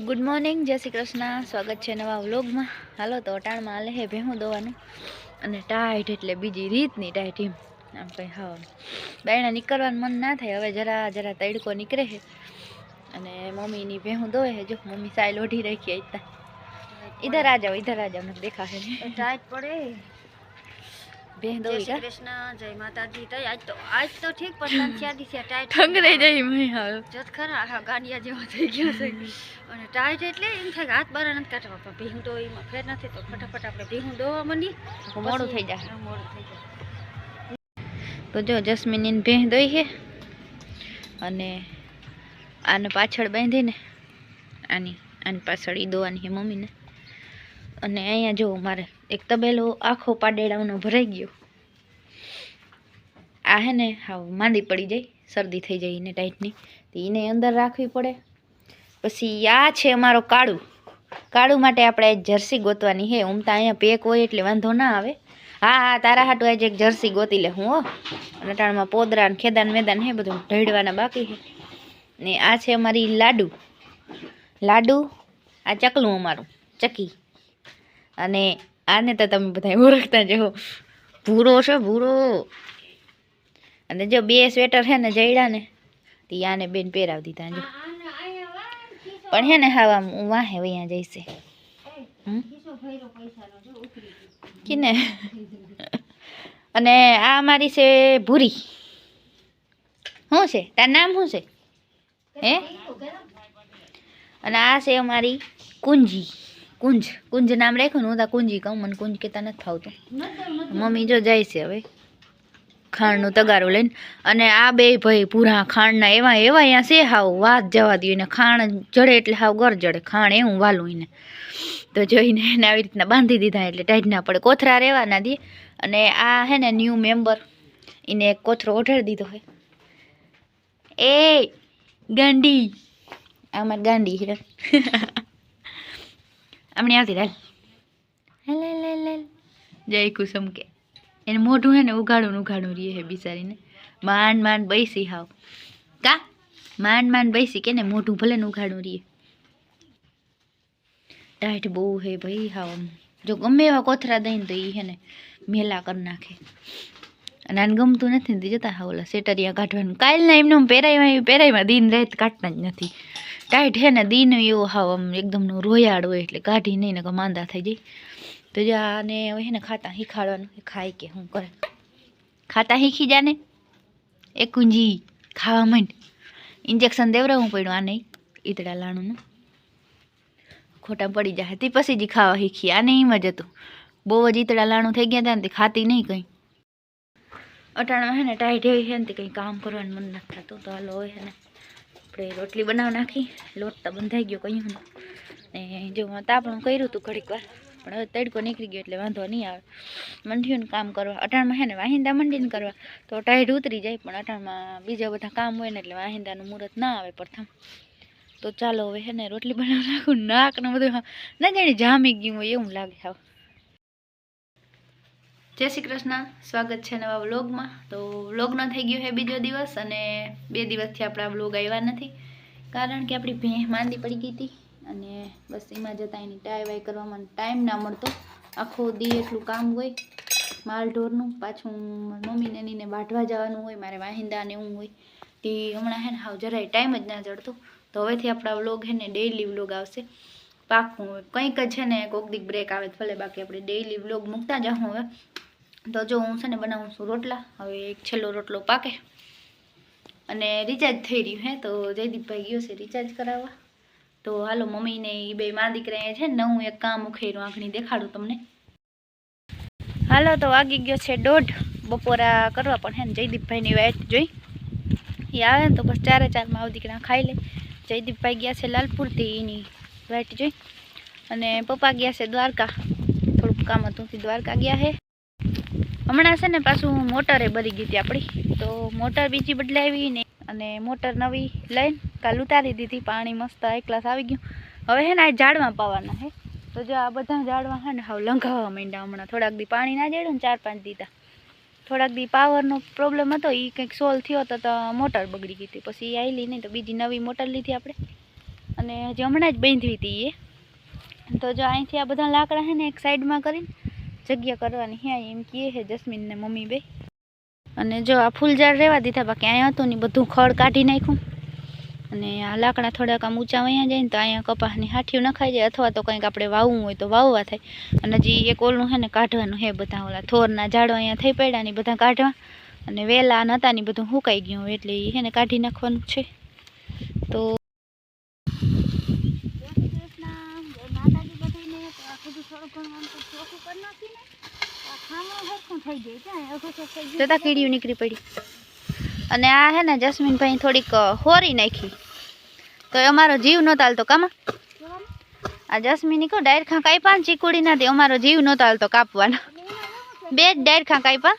Good morning જય શ્રી કૃષ્ણ. સ્વાગત છે નવા વ્લોગમાં. હાલો તો અટાણમાં હાલે હે ભેહું દોવાનું. અને ટાઈટ એટલે બીજી રીતની ટાઈટ એમ. આમ કંઈ હા બાયણા નીકળવાનું મન ના થાય. હવે જરા જરા તડકો નીકળે છે અને મમ્મીની ભેહું દોવે છે જો મમ્મી સાયલ ઓઢી રાખી આઈતા ઇધર આ જાઓ ઇધર આ જાઓ મને દેખાશે ટાઈટ પડે. જય દોઈ કા? કૃષ્ણ જય માતાજી. તો આજ તો આજ તો ઠીક પણ ત્યાંથી છે ટાઈટ ઠંગરાઈ જાય મેં હાલ. જત ખરા આખા ગાંડિયા જેવા થઈ ગયા છે. અને ટાઈટ એટલે એમ થાય કે હાથ બાર નથી કાઢવા પણ ભીહું ફેર નથી તો ફટાફટ આપણે ભીહું દોવા માંડી મોડું થઈ જાય. મોડું થઈ જાય. તો જો જસ્મીની ભેહ દોઈ છે. અને આને પાછળ બાંધીને આની આની પાછળ ઈ દોવાની છે મમ્મીને. અને અહીંયા જો મારે એક તબેલો આખો પાડેડાનો ભરાઈ ગયો. આ હે ને હાવ માંદી પડી જાય, શરદી થઈ જાય એને ટાઈટની, તો એને અંદર રાખવી પડે. પછી આ છે અમારો કાળું. કાળું માટે આપણે જર્સી ગોતવાની હે ઉમતા અહીંયા પેક હોય એટલે વાંધો ના આવે. હા હા, તારા હાટું આજે એક જર્સી ગોતી લે, હું હો. અને પોદરા ને ખેદાન મેદાન હે, બધું ઢળવાના બાકી છે ને આ છે અમારી લાડુ. લાડુ, આ ચકલું અમારું, ચકી. અને આને તો તમે બધા ઓળખતા જ ભૂરો છે, ભૂરો. અને જો બે સ્વેટર છે ને જયડા ને તે આને બેન પહેરાવી દીધા જો. પણ હે ને હાવ હું વાહે વૈયા જઈશે. કે ને અને આ અમારી છે ભૂરી. શું છે? તાર નામ શું છે? હે? અને આ છે અમારી કુંજી. કુંજ. કુંજ નામ રાખ્યું ને હું તો કુંજી કહું, મને કુંજ કહેતા નથી ફાવતું. મમ્મી જો જાય છે હવે. ખાંડનું તગારું લઈને. અને આ બે ભાઈ પૂરા ખાંડના એવા એવા અહીંયા છે હાવ, વાત જવા દઉં એને. ખાણ જડે એટલે હાવ ગર જડે. ખાણ એવું વાલું એને. તો જોઈને એને આવી રીતના બાંધી દીધા એટલે ટાઈટ ના પડે. કોથરા રહેવાના દે. અને આ હે ને ન્યૂ મેમ્બર, એને એક કોથરો ઓઢાડી દીધો હોય એ ગાંડી. આમાં ગાંડી છે. હમણાં આવતી હાલ જય કુસુમ કે. એને મોઢું હે ને ઉઘાડું ઉઘાડું રીએ હે બિચારીને. માંડ માંડ બેસી હાવ. કા? માંડ માંડ બેસી કે ને મોઢું ભલે ને ઉઘાડું રીએ ટાઈટ બહુ હે ભાઈ હાવ. જો ગમે એવા કોથરા દઈને તો એ હે ને મેલા કરી નાખે. અને આને ગમતું નથી ને જતા હા ઓલા સેટરિયા કાઢવાનું. કાલના એમને પહેરાયમાં પહેરાયમાં દિન રાત કાઢતા જ નથી. ટાઈટ હે ને, દિન એવો હાવ આમ એકદમ રોયાળ હોય એટલે કાઢી નહીં ને માંદા થઈ જાય. તો જો આને હે ને ખાતા શીખાડવાનું ખાય કે શું કરે. ખાતા શીખી જાને એ કુંજી, ખાવા માંડ. ઇન્જેક્શન દેવરાવું પડ્યું આને ઈતડા લાણુનું. ખોટા પડી જાય તે પછી જ ખાવા શીખી. આને એમ જ હતું. બહુ જ ઈતડા લાણું થઈ ગયા હતા ને, તે ખાતી નહીં કંઈ. અટાણા હે ને ટાઈટ એવી છે ને, તે કંઈ કામ કરવાનું મન નથી થતું. તો હાલો હોય ને આપણે રોટલી બનાવી નાખી. લોટ તો બંધાઈ ગયો કહ્યું ને. જો તાપણું કર્યું હતું ઘડીક વાર, પણ હવે તડકો નીકળી ગયો એટલે વાંધો નહીં આવે. મંડ્યું કામ કરવા. અટાણમાં છે ને વાહિંદા મંડીને કરવા. તો ટાઈડ ઉતરી જાય, પણ અટાણમાં બીજા બધા કામ હોય ને એટલે વાહિંદાનું મુહૂર્ત ના આવે પ્રથમ. તો ચાલો હવે છે ને રોટલી બનાવી નાખું. નાક ને બધું ના જાણે જામી ગયું હોય એવું લાગે હાવ. જય શ્રી કૃષ્ણ. સ્વાગત છે નવા વ્લોગમાં. તો વ્લોગનો થઈ ગયો છે બીજો દિવસ અને બે દિવસથી આપણા વ્લોગ આવ્યા નથી. કારણ કે આપણી ભેં માંદી પડી ગઈ હતી અને બસ એમાં જતાં એની ટાઈ વાઈ કરવામાં ટાઈમ ના મળતો. આખો દી એટલું કામ હોય, માલ ઢોરનું, પાછું મમ્મીને નેનીને વાઢવા જવાનું હોય, મારે વાહિંદા ને એવું હોય. તે હમણાં હે ને હાવ જરાય ટાઈમ જ ના જડતો. તો હવેથી આપણા વ્લોગ હે ને ડેઈલી વ્લોગ આવશે. પાકું કંઈક છે ને કોક દીક બ્રેક આવે ભલે બાકી આપણે ડેઈલી વ્લોગ મૂકતા જાઉં હવે. તો જો હું છે ને બનાવું છું રોટલા, હવે એક છેલ્લો રોટલો પાકે. અને રિચાર્જ થઈ રહ્યું હે, તો જયદીપભાઈ ગયો છે રિચાર્જ કરાવવા. તો હાલો મમ્મીને એ બે મા દીકરા છે ને, હું એક કામ ઉખેર્યું આંખની દેખાડું તમને. હાલો, તો વાગી ગયો છે દોઢ. બપોરા કરવા પણ હે ને જયદીપભાઈની વાઇટ જોઈ. એ આવે ને તો બસ ચારે ચારમાં આવ દીકરા ખાઈ લે. જયદીપભાઈ ગયા છે લાલપુરથી એની વાઇટ જોઈ. અને પપ્પા ગયા છે દ્વારકા. થોડુંક કામ હતું દ્વારકા ગયા છે હમણાં છે ને પાછું મોટરે બળી ગઈ હતી આપણી. તો મોટર બીજી બદલાવી ને અને મોટર નવી લઈને કાલ ઉતારી દીધી. પાણી મસ્ત એક ક્લાસ આવી ગયું. હવે છે ને આ ઝાડમાં પાવાના હે. તો જો આ બધા ઝાડવા છે ને હાવ લંઘાવા માંડ્યા હમણાં. થોડાક દી પાણી ના જડ્યું ને ચાર પાંચ દીધા. થોડાક દી પાવરનો પ્રોબ્લેમ હતો. એ કંઈક સોલ્વ થયો હતો તો મોટર બગડી ગઈ હતી. પછી એ આવેલી નહીં તો બીજી નવી મોટર લીધી આપણે. અને હજી હમણાં જ બાંધવી હતી એ. તો જો અહીંથી આ બધા લાકડા છે ને એક સાઈડમાં કરીને જગ્યા કરવાની. હે એમ કહે છે જસ્મીનને મમ્મી બે. અને જો આ ફૂલઝાડ રહેવા દીધા, બાકી અહીંયા હતું ને બધું ખડ કાઢી નાખ્યું. અને આ લાકડા થોડાક આમ ઊંચા અહીંયા જાય ને તો અહીંયા કપાસની હાઠીઓ નખાઈ જાય, અથવા તો કંઈક આપણે વાવવું હોય તો વાવવા થાય. અને હજી એક ઓલું છે ને, કાઢવાનું હે બધા ઓલા થોરના ઝાડો અહીંયા થઈ પડ્યા ને બધા કાઢવા. અને વેલા નતા ને બધું સુકાઈ ગયું, એટલે એ છે ને કાઢી નાખવાનું છે. તો માતાજી બધાને તો આ બધું થોડું ઘણું નીકળી પડી. અને આ હે ને જસ્મીનભાઈ થોડીક હોરી નાખી. તો અમારો જીવ નહોતો હાલતો કામાં. આ જસ્મીની કહો, ડાયર ખાં કાપ્યા ને ચીકુડી નથી અમારો જીવ નહોતો હાલતો કાપવાનો. બે જ ડાયર ખાં કાપ્યા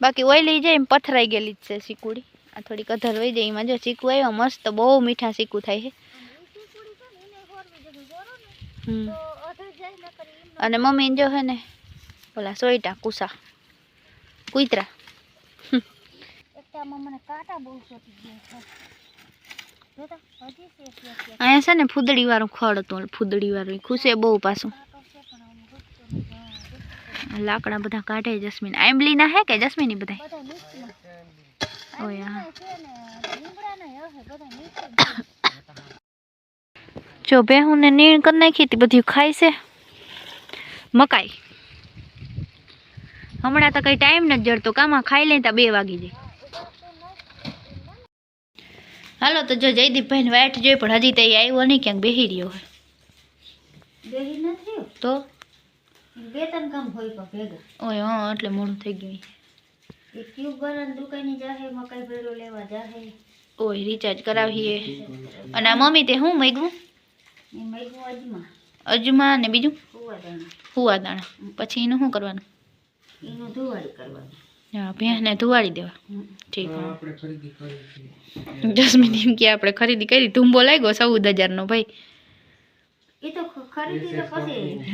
બાકી ઓઈલી જાય એમ પથરાઈ ગયેલી જ છે ચીકુડી. આ થોડીક અધર વહી જાય એમાં. જો ચીકુ આવ્યો મસ્ત, બહુ મીઠા ચીકુ થાય છે અને ઈ ચીકુડી છે ને એને હોરવી જતું જોરો ને હમ. તો અધાર જાય નકર ઈ અને મમ્મી જો હે ને ઓલા સોઈટા કુસા કુતરા. અહીંયા છે ને ફૂદડી વાળું ખડ હતું ફૂદડી વાળું ખુશે બહુ પાછું. લાકડા બધા કાઢે જસ્મીન. આંબલીના હે કે જસ્મીન બધા. ઓય હા. આંબલીના છે ને લીમડાના હશે, બધા મિક્સ જ. જો બેહું ને નીણ કરી નાખી હતી બધી ખાય છે મકાઈ હમણાં તો કઈ ટાઈમ નથી જડતો કામાં ખાઈ લે ત્યાં બે વાગી જાય હાલો તો જો જયદીપભાઈને વાટ જોઈ પણ હજી તો એ આવ્યો નહીં ક્યાંક બેહી રહ્યો હોય। બેહી નથી તો? બે ત્રણ કામ હોય પણ ભેગા। ઓય હા એટલે મોડું થઈ ગયું એ ટ્યુબ વાળાની દુકાને જાહે મકાઈ ભેળો લેવા જાહે। ઓય રિચાર્જ કરાવીએ. અને આ મમ્મી તે શું મેગવું એ મૈગું અજમા. અજમા ને બીજું? કુવાદાણા હુવા દાણા. પછી એનું શું કરવાનું? એનું ધુવાડી કરવાનું. હા ભેંસને ધુવાડી દેવા. હમ. ઠીક હા જસ્મીન એમ કે આપણે ખરીદી કરી. ધૂંબો લાગ્યો ચૌદ હજારનો ભાઈ. એ તો ખ- ખરીદી તો પછી.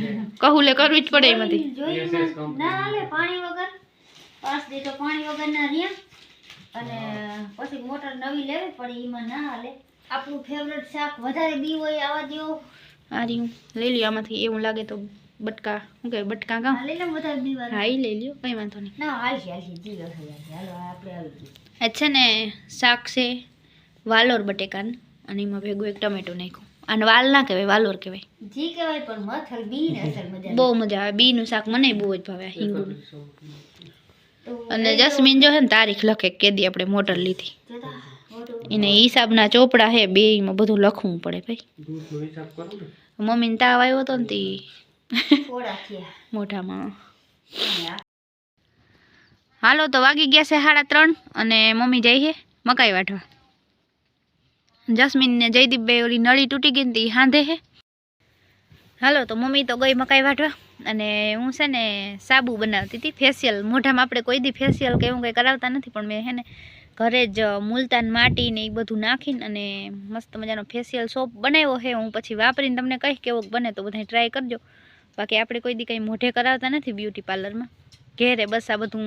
કહું લે કરવી જ પડે એમાંથી. જોઈ જોઈને ના હાલે પાણી વગર. પાસ દે તો પાણી વગર ના રહ્યા. અને પછી મોટર નવી લેવી પડે એમાં ના હાલે. આપણું ફેવરેટ શાક વધારે બી હોય આવા જેવો. આ રહ્યું લઈ લ્યો આમાંથી. એવું લાગે તો બટકા. શું કહેવાય? બટકા કામ લઈ લે વધારે બી. હા એ લઈ લ્યો. કંઈ વાંધો નહીં. ના હાલશે હાલશે જી લો હાલો આપણે આવી ગયું. છે ને શાક છે વાલોર બટેકાનું. અને એમાં ભેગું એક ટમેટું નાખ્યું. અને વાલ ના કહેવાય વાલોર કહેવાય. જી કહેવાય પણ મથલ બી ને અસલ મજા બહુ મજા આવે. બીનું શાક મને બહુ જ ભાવે આ અને જસ્મીન જો છે ને તારીખ લખે કેદી આપણે મોટર લીધી. એને હિસાબના ચોપડા હે બે માં બધું લખવું પડે ભાઈ. મમ્મીને તાવ આવ્યો હતો ને તે. મોઢામાં. હાલો તો વાગી ગયા છે સાડા ત્રણ અને મમ્મી જાય છે મકાઈ વાટવા જસ્મીન ને જયદીપભાઈ ઓલી નળી તૂટી ગઈ ને તે હાંધે હે હાલો તો મમ્મી તો ગઈ મકાઈ વાટવા અને હું છે ને સાબુ બનાવતી હતી. ફેશિયલ મોઢામાં આપણે કોઈ દી ફેશિયલ કે એવું કંઈ કરાવતા નથી પણ મેં હે ને ઘરે જ મુલતાન માટી ને એ બધું નાખીને અને મસ્ત મજાનો ફેશિયલ સોપ બનાવ્યો છે. હું પછી વાપરીને તમને કહીશ કેવો બને તો બધા ટ્રાય કરજો. બાકી આપણે કોઈ દી કંઈ મોઢે કરાવતા નથી બ્યુટી પાર્લરમાં ઘેરે બસ આ બધું,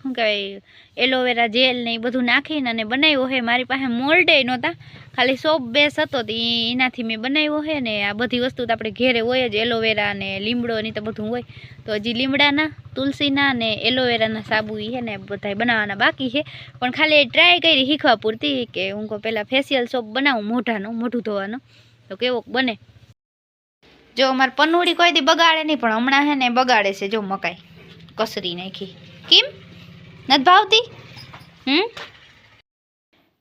શું કહેવાય એલોવેરા જેલ ને એ બધું નાખીને અને બનાવ્યો છે. મારી પાસે મોલ્ડે નહોતા, ખાલી સોપ બેસ હતો તો એનાથી મેં બનાવ્યો હે ને આ બધી વસ્તુ તો આપણે ઘેરે હોય જ એલોવેરા ને લીમડો ને તો બધું હોય. તો હજી લીમડાના, તુલસીના ને એલોવેરાના સાબુ એ છે ને બધા બનાવવાના બાકી છે. પણ ખાલી ટ્રાય કરી શીખવા પૂરતી કે હું કહું પહેલાં ફેશિયલ સોપ બનાવું, મોઢાનો, મોઢું ધોવાનો. તો કેવો બને. જો અમારે પનુડી કોઈ દી બગાડે નહીં, પણ હમણાં છે ને બગાડે છે, જો મકાઈ. કસરી નાખી કેમ નથી ભાવતી હમ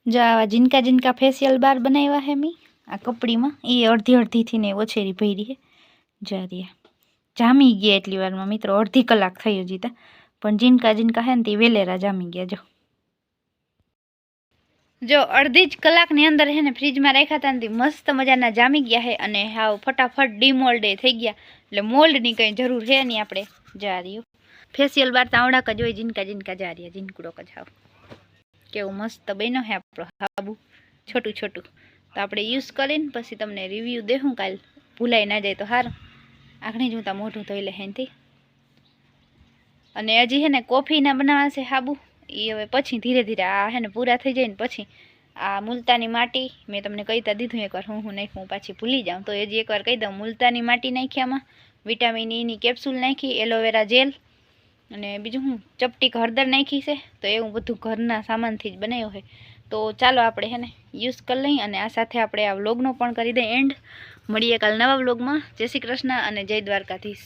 જો આવા જીનકા જીનકા ફેશિયલ બાર બનાવ્યા હે મી આ કપડીમાં એ અડધી અડધીથી ને ઓછેરી ભરી છે જારિયા જામી ગયા એટલી વારમાં મિત્રો અડધી કલાક થઈ હજી તા પણ જીનકા જીનકા હે ને તે વેલેરા જામી ગયા જો જો અડધી જ કલાકની અંદર હે ને ફ્રીજમાં રાખ્યા હતા ને તે મસ્ત મજાના જામી ગયા છે અને હાવ ફટાફટ ડીમોલ્ડે થઈ ગયા। એટલે મોલ્ડની કંઈ જરૂર છે નહીં આપણે। જા રહ્યું। ફેશિયલ બાર તાવડાક જ હોય, જીનકા જીનકા જા રહ્યા, જીનકુડો કજાવ કેવું મસ્ત બન્યો હે આપણો હાબુ, છોટું છોટું. તો આપણે યુઝ કરીને, પછી તમને રિવ્યૂ દેહું કાલ. ભૂલાઈ ના જાય તો હારું. આખણી જ હું ત્યાં મોઢું ધોઈ લે હેનથી. અને હજી હે ને કોફીના બનાવવા છે હાબુ. એ હવે પછી ધીરે ધીરે આ હે ને પૂરા થઈ જાય ને પછી આ મુલતાની માટી મેં તમને કહીતા દીધું એકવાર, હું હું નાખું પાછી ભૂલી જાઉં. તો હજી એકવાર કહી દઉં, મુલતાની માટી નાખી આમાં. વિટામિન ઈની કેપ્સ્યુલ નાખી એલોવેરા જેલ અને બીજું હું ચપટીક હળદર નાખી છે, તો એવું બધું ઘરના સામાનથી જ બનાવ્યો છે. તો ચાલો આપણે હે ને યુઝ કરી લઈએ અને આ સાથે આપણે આ વ્લોગનો પણ કરી દઈએ એન્ડ મળીએ કાલ નવા વ્લોગમાં જય શ્રી કૃષ્ણ અને જય દ્વારકાધીશ.